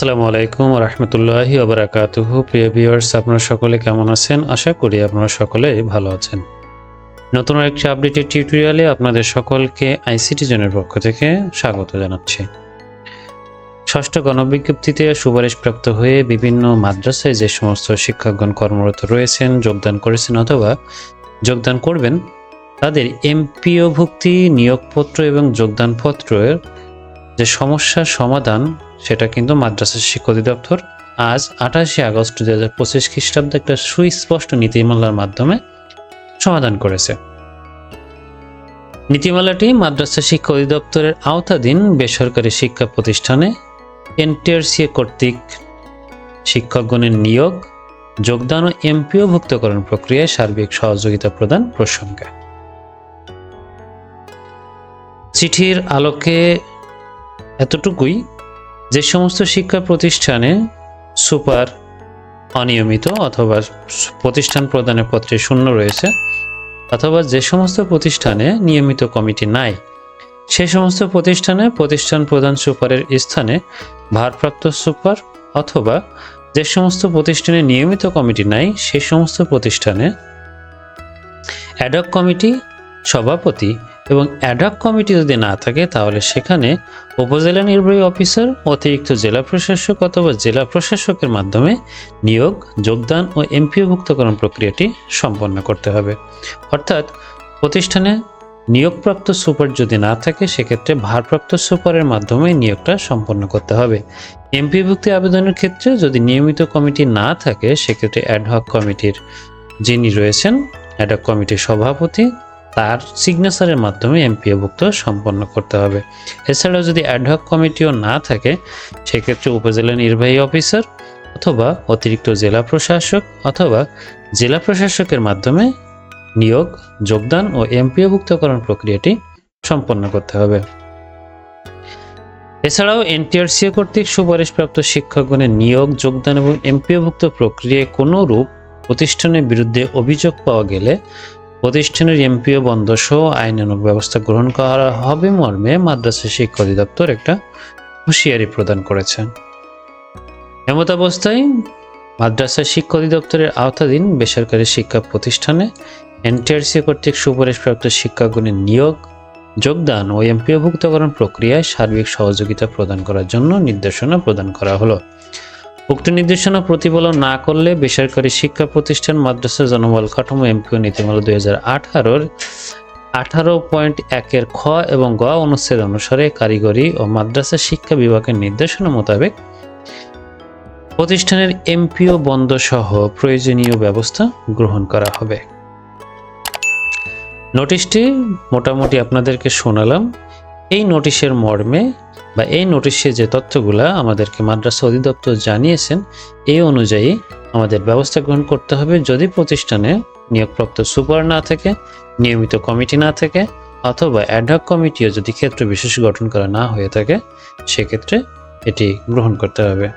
আসসালামু আলাইকুম রহমতুল্লাহি ওবরাকাতুহু প্রিয় ভিউয়ার্স, আপনারা সকলে কেমন আছেন? আশা করি আপনারা সকলে ভালো আছেন। নতুন একটি আপডেটেড টিউটোরিয়ালে আপনাদের সকলকে আইসিটি জনের পক্ষ থেকে স্বাগত জানাচ্ছি। ষষ্ঠ গণবিজ্ঞপ্তিতে সুপারিশপ্রাপ্ত হয়ে বিভিন্ন মাদ্রাসায় যে সমস্ত শিক্ষকগণ কর্মরত রয়েছেন, যোগদান করেছেন অথবা যোগদান করবেন, তাদের এমপিও ভুক্তি নিয়োগপত্র এবং যোগদানপত্রের যে সমস্যার সমাধান সেটা কিন্তু মাদ্রাসা শিক্ষা অধিদপ্তর আজ আঠাশে আগস্ট দু হাজার পঁচিশ খ্রিস্টাব্দে একটা সুস্পষ্ট নীতিমালার মাধ্যমে সমাধান করেছে। নীতিমালাটি মাদ্রাসা শিক্ষা অধিদপ্তরের আওতাধীন বেসরকারি শিক্ষা প্রতিষ্ঠানে এনটিআরসিএ কর্তৃক শিক্ষকগণের নিয়োগ, যোগদান ও এমপিও ভুক্তকরণ প্রক্রিয়ায় সার্বিক সহযোগিতা প্রদান প্রসঙ্গে। চিঠির আলোকে এতটুকুই যে সমস্ত শিক্ষা প্রতিষ্ঠানে সুপার অনিয়মিত অথবা প্রতিষ্ঠান প্রদানের পত্রে শূন্য রয়েছে, অথবা যে সমস্ত প্রতিষ্ঠানে নিয়মিত কমিটি নাই, সে সমস্ত প্রতিষ্ঠানে প্রতিষ্ঠান প্রধান সুপারের স্থানে ভারপ্রাপ্ত সুপার অথবা যে সমস্ত প্রতিষ্ঠানে নিয়মিত কমিটি নাই, সে সমস্ত প্রতিষ্ঠানে অ্যাডক কমিটি সভাপতি এবং অ্যাডক কমিটি যদি না থাকে, তাহলে সেখানে উপজেলা নির্বাহী অফিসার অতিরিক্ত জেলা প্রশাসক অথবা জেলা প্রশাসকের মাধ্যমে নিয়োগ, যোগদান ও এমপিওভুক্তকরণ প্রক্রিয়াটি সম্পন্ন করতে হবে। অর্থাৎ প্রতিষ্ঠানে নিয়োগপ্রাপ্ত সুপার যদি না থাকে, সেক্ষেত্রে ভারপ্রাপ্ত সুপারের মাধ্যমে নিয়োগটা সম্পন্ন করতে হবে। এমপিভুক্তি আবেদনের ক্ষেত্রে যদি নিয়মিত কমিটি না থাকে, সেক্ষেত্রে অ্যাডহক কমিটির যিনি রয়েছেন অ্যাডহক কমিটির সভাপতি তার সিগনেচারের মাধ্যমে এমপিওভুক্ত সম্পন্ন করতে হবে। এছাড়াও যদি অ্যাডহক কমিটিও না থাকে, সেক্ষেত্রে উপজেলা নির্বাহী অফিসার অথবা অতিরিক্ত জেলা প্রশাসক অথবা জেলা প্রশাসকের মাধ্যমে নিয়োগ, যোগদান ও এমপিওভুক্তকরণ প্রক্রিয়াটি সম্পন্ন করতে হবে। এছাড়াও এনটিআরসিএ কর্তৃক সুপারিশপ্রাপ্ত শিক্ষকগণের নিয়োগ, যোগদান এবং এমপিওভুক্ত প্রক্রিয়ায় কোনো রূপ প্রতিষ্ঠানের বিরুদ্ধে অভিযোগ পাওয়া গেলে প্রতিষ্ঠানের এমপিও বন্ধ সহ আইনানুগ ব্যবস্থা গ্রহণ করা হবে মর্মে মাদ্রাসা শিক্ষা অধিদপ্তর একটা হুঁশিয়ারি প্রদান করেছে এমত অবস্থায় মাদ্রাসা শিক্ষা অধিদপ্তরের আওতাধীন বেসরকারি শিক্ষা প্রতিষ্ঠানে এনটিআরসি কর্তৃক সুপারিশপ্রাপ্ত শিক্ষাগুণের নিয়োগ, যোগদান ও এমপিওভুক্তকরণ প্রক্রিয়ায় সার্বিক সহযোগিতা প্রদান করার জন্য নির্দেশনা প্রদান করা হলো। উক্ত নির্দেশনা প্রতিফলন না করলে বেসরকারি শিক্ষা প্রতিষ্ঠান, মাদ্রাসা, জনবল কাঠামো, এমপিও নীতিমালা দুই হাজার আঠারোর আঠারো পয়েন্ট একের খ এবং গ অনুচ্ছেদ অনুসারে কারিগরি ও মাদ্রাসা শিক্ষা বিভাগের নির্দেশনা মোতাবেক প্রতিষ্ঠানের এমপিও বন্ধ সহ প্রয়োজনীয় ব্যবস্থা গ্রহণ করা হবে। নোটিশটি মোটামুটি আপনাদেরকে শোনালাম। এই নোটিশের মর্মে বা এই নোটিশে যে তথ্যগুলা আমাদেরকে মাদ্রাসা অধিদপ্তর জানিয়েছেন, এই অনুযায়ী আমাদের ব্যবস্থা গ্রহণ করতে হবে যদি প্রতিষ্ঠানে নিয়োগপ্রাপ্ত সুপার না থাকে, নিয়মিত কমিটি না থাকে, অথবা অ্যাডহক কমিটিও যদি ক্ষেত্র বিশেষ গঠন করা না হয়ে থাকে, সেক্ষেত্রে এটি গ্রহণ করতে হবে।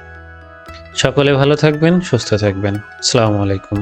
সকলে ভালো থাকবেন, সুস্থ থাকবেন। আসসালামু আলাইকুম।